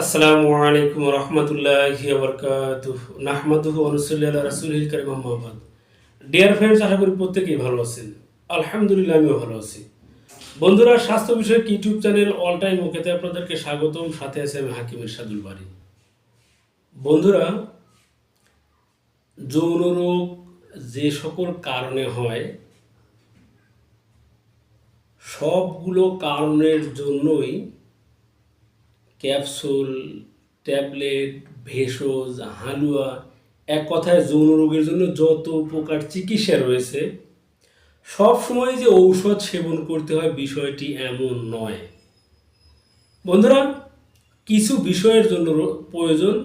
আসসালামু আলাইকুম রহমতুল্লাহি নাহমাদুহু অনুসল্লাহ রাসুলহিল করিম মোহাম্মদ ডিয়ার ফ্রেন্ডস আশা করি প্রত্যেকেই ভালো আছেন। আলহামদুলিল্লাহ, আমিও ভালো আছি। বন্ধুরা, স্বাস্থ্য বিষয়ক ইউটিউব চ্যানেল অল টাইম ওকেতে আপনাদেরকে স্বাগতম। সাথে আছে আমি হাকিম ইরশাদুল বাড়ি বন্ধুরা, যৌন রোগ যে সকল কারণে হয়, সবগুলো কারণের জন্যই ক্যাপসুল, ট্যাবলেট, ভেষজ, হালুয়া, এক কথায় যৌন রোগের জন্য যত প্রকার চিকিৎসা রয়েছে, সব সময় যে ঔষধ সেবন করতে হয় বিষয়টি এমন নয়। বন্ধুরা, কিছু বিষয়ের জন্য প্রয়োজন,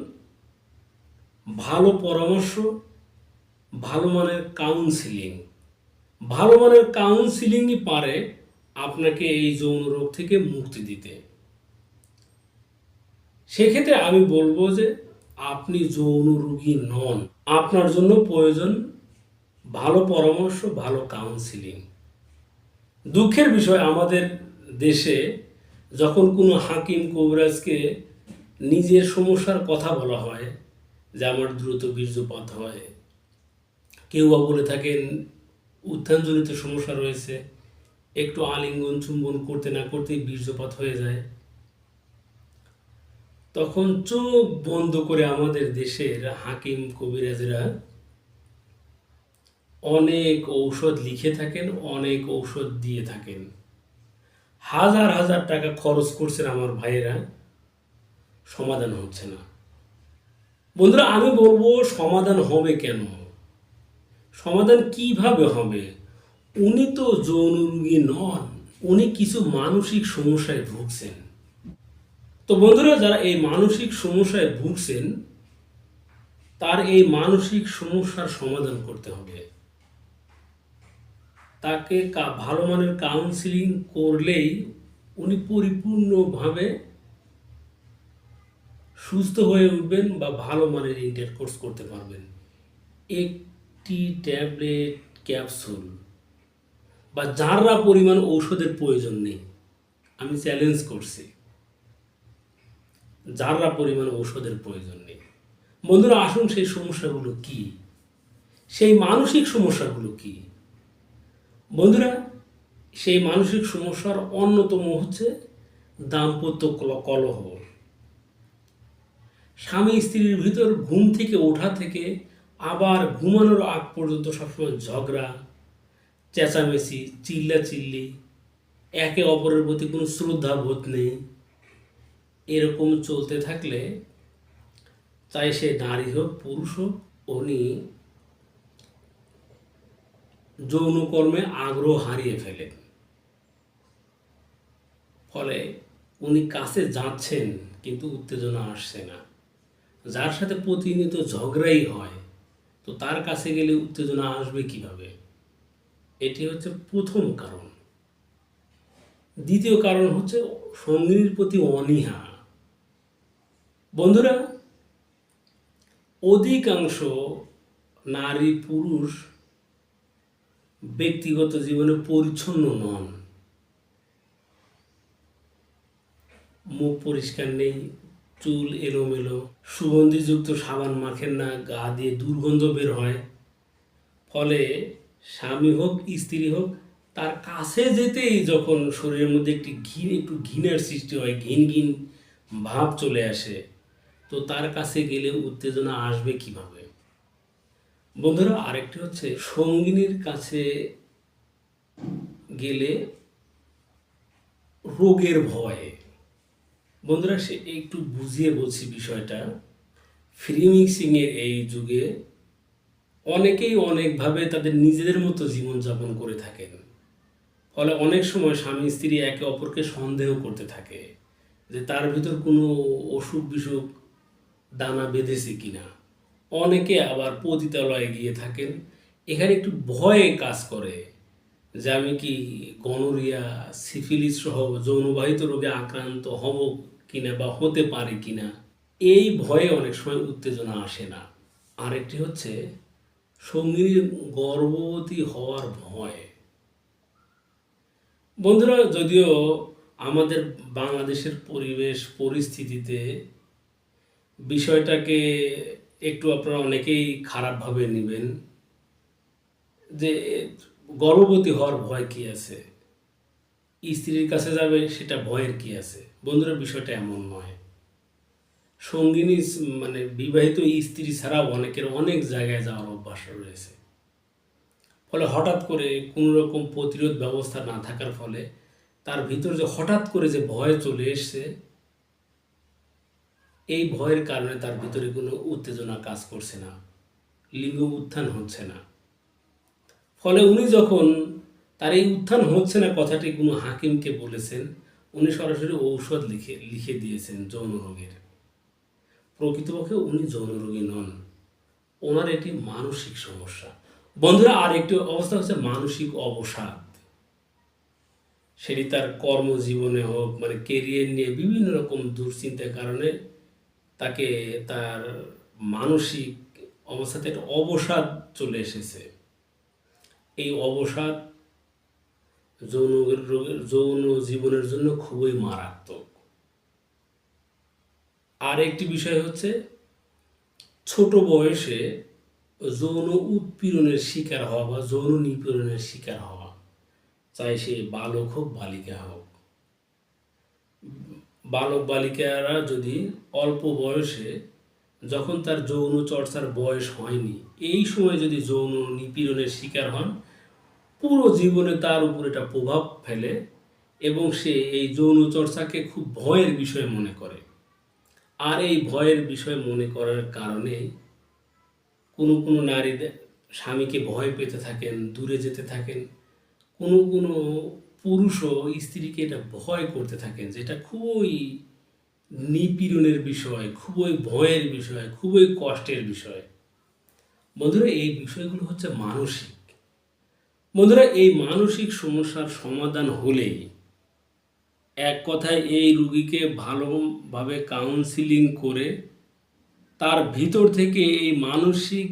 ভালো পরামর্শ, ভালো মানের কাউন্সিলিং ভালো মানের কাউন্সিলিংই পারে আপনাকে এই যৌন রোগ থেকে মুক্তি দিতে। সেক্ষেত্রে আমি বলব যে আপনি যৌন রোগী নন। আপনার জন্য প্রয়োজন ভালো পরামর্শ, ভালো কাউন্সিলিং দুঃখের বিষয়, আমাদের দেশে যখন কোনো হাকিম কবিরাজকে নিজের সমস্যার কথা বলা হয়, যে আমার দ্রুত বীর্যপাত হয়, কেউ বা বলে থাকেন, উত্থানজনিত সমস্যা রয়েছে, একটু আলিঙ্গন চুম্বন করতে না করতেই বীর্যপাত হয়ে যায়। তখন চোখ বন্ধ করে আমাদের দেশের হাকিম কবিরাজরা অনেক ঔষধ লিখে থাকেন, অনেক ঔষধ দিয়ে থাকেন। হাজার হাজার টাকা খরচ করছেন আমার ভাইয়েরা, সমাধান হচ্ছে না। বন্ধুরা, আমি বলব সমাধান হবে কেন? সমাধান কীভাবে হবে? উনি তো যৌন রোগী নন, উনি কিছু মানসিক সমস্যায় ভুগছেন। তো বন্ধুরা, যারা এই মানসিক সমস্যায় ভুগছেন, তার এই মানসিক সমস্যার সমাধান করতে হবে। তাকে ভালো মানের কাউন্সিলিং করলেই উনি পরিপূর্ণভাবে সুস্থ হয়ে উঠবেন বা ভালো মানের ইন্টার কোর্স করতে পারবেন। একটি ট্যাবলেট ক্যাপসুল বা যারা পরিমাণ ঔষধের প্রয়োজন নেই, আমি চ্যালেঞ্জ করছি। যারা পরিমাণ ঔষধের প্রয়োজন নেই। বন্ধুরা, আসুন সেই সমস্যাগুলো কি? সেই মানসিক সমস্যাগুলো কি? বন্ধুরা, সেই মানসিক সমস্যার অন্যতম হচ্ছে দাম্পত্য কল- কলহ। স্বামী স্ত্রীর ভিতর ঘুম থেকে ওঠা থেকে আবার ঘুমানোর আগ পর্যন্ত সবসময় ঝগড়া, চেঁচামেচি চিল্লা চিল্লি একে অপরের প্রতি কোনো শ্রদ্ধা বোধ নেই। এরকম চলতে থাকলে তাই সে নারী হোক, পুরুষ হোক, উনি যৌনকর্মে আগ্রহ হারিয়ে ফেলেন ফলে উনি কাছে যাচ্ছেন কিন্তু উত্তেজনা আসছে না। যার সাথে প্রতিনিয়ত ঝগড়াই হয়, তো তার কাছে গেলে উত্তেজনা আসবে কীভাবে? এটি হচ্ছে প্রথম কারণ। দ্বিতীয় কারণ হচ্ছে সঙ্গীর প্রতি অনীহা। বন্ধুরা, অধিকাংশ নারী পুরুষ ব্যক্তিগত জীবনে পরিচ্ছন্ন নন। মুখ পরিষ্কার নেই, চুল এলোমেলো, সুগন্ধিযুক্ত সাবান মাখেন না, গা দিয়ে দুর্গন্ধ বের হয়। ফলে স্বামী হোক, স্ত্রী হোক, তার কাছে যেতেই যখন শরীরের মধ্যে একটি ঘিন, একটু ঘিনের সৃষ্টি হয়, ঘিন ঘিন ভাব চলে আসে। তো তার কাছে গেলে উত্তেজনা আসবে কীভাবে? বন্ধুরা, আরেকটি হচ্ছে সঙ্গিনীর কাছে গেলে রোগের ভয়ে। বন্ধুরা, সে একটু বুঝিয়ে বলছি বিষয়টা। ফ্রি মিক্সিংয়ের এই যুগে অনেকেই অনেকভাবে তাদের নিজেদের মতো জীবনযাপন করে থাকেন। ফলে অনেক সময় স্বামী স্ত্রী একে অপরকে সন্দেহ করতে থাকে যে তার ভিতর কোনো অসুখ বিসুখ দানা বেঁধেছে কিনা। অনেকে আবার পতিতালয়ে গিয়ে থাকেন। এখানে একটু ভয়ে কাজ করে যে আমি কি গনোরিয়া, সিফিলিস সহ যৌনবাহিত রোগে আক্রান্ত হব কিনা বা হতে পারে কিনা, এই ভয়ে অনেক সময় উত্তেজনা আসে না। আরেকটি হচ্ছে সঙ্গীর গর্ভবতী হওয়ার ভয়। বন্ধুরা, যদিও আমাদের বাংলাদেশের পরিবেশ, পরিস্থিতিতে বিষয়টাকে একটু আপনারা অনেকেই খারাপভাবে নেবেন, যে গর্ভবতী হওয়ার ভয় কি আছে? স্ত্রীর কাছে যাবে, সেটা ভয়ের কি আছে? বন্ধুরা, বিষয়টা এমন নয়। সঙ্গিনী মানে বিবাহিত স্ত্রী ছাড়াও অনেকের অনেক জায়গায় যাওয়ার অভ্যাস রয়েছে। ফলে হঠাৎ করে কোনো রকম প্রতিরোধ ব্যবস্থা না থাকার ফলে তার ভিতর যে হঠাৎ করে যে ভয় চলে এসছে এই ভয়ের কারণে তার ভিতরে কোনো উত্তেজনা কাজ করছে না, লিঙ্গ উত্থান হচ্ছে না। ফলে উনি যখন তার এই উত্থান হচ্ছে না কথাটি কোনো হাকিমকে বলেছেন, উনি সরাসরি ঔষধ লিখে লিখে দিয়েছেন যৌন রোগের। প্রকৃতপক্ষে উনি যৌন রোগী নন, ওনার এটি মানসিক সমস্যা। বন্ধুরা, আর একটি অবস্থা হচ্ছে মানসিক অবসাদ। সেটি তার কর্মজীবনে হোক মানে কেরিয়ার নিয়ে বিভিন্ন রকম দুশ্চিন্তার কারণে তাকে তার মানসিক অবস্থাতে একটা অবসাদ চলে এসেছে। এই অবসাদ যৌন রোগের, যৌন জীবনের জন্য খুবই মারাত্মক। আর একটি বিষয় হচ্ছে, ছোট বয়সে যৌন উৎপীড়নের শিকার হওয়া বা যৌন নিপীড়নের শিকার হওয়া, চাই সে বালক হোক, বালিকা হোক। বালক বালিকারা যদি অল্প বয়সে যখন তার যৌন চর্চার বয়স হয়নি, এই সময় যদি যৌন নিপীড়নের শিকার হন, পুরো জীবনে তার উপর এটা প্রভাব ফেলে এবং সে এই যৌন চর্চাকে খুব ভয়ের বিষয় মনে করে। আর এই ভয়ের বিষয় মনে করার কারণে কোনো কোনো নারী দে- স্বামীকে ভয় পেতে থাকেন, দূরে যেতে থাকেন, কোনো কোনো পুরুষও স্ত্রীকে এটা ভয় করতে থাকেন যেটা খুবই নিপীড়নের বিষয়, খুবই ভয়ের বিষয়, খুবই কষ্টের বিষয়। বন্ধুরা, এই বিষয়গুলো হচ্ছে মানসিক। বন্ধুরা, এই মানসিক সমস্যার সমাধান হলেই এক কথায় এই রুগীকে ভালোভাবে কাউন্সিলিং করে তার ভিতর থেকে এই মানসিক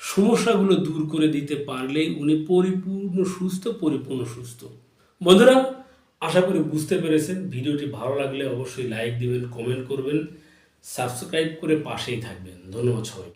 সমস্যাগুলো দূর করে দিতে পারলেই উনি পরিপূর্ণ সুস্থ পরিপূর্ণ সুস্থ। বন্ধুরা, আশা করি বুঝতে পেরেছেন। ভিডিওটি ভালো লাগলে অবশ্যই লাইক দিবেন, কমেন্ট করবেন, সাবস্ক্রাইব করে পাশেই থাকবেন। ধন্যবাদ সবাইকে।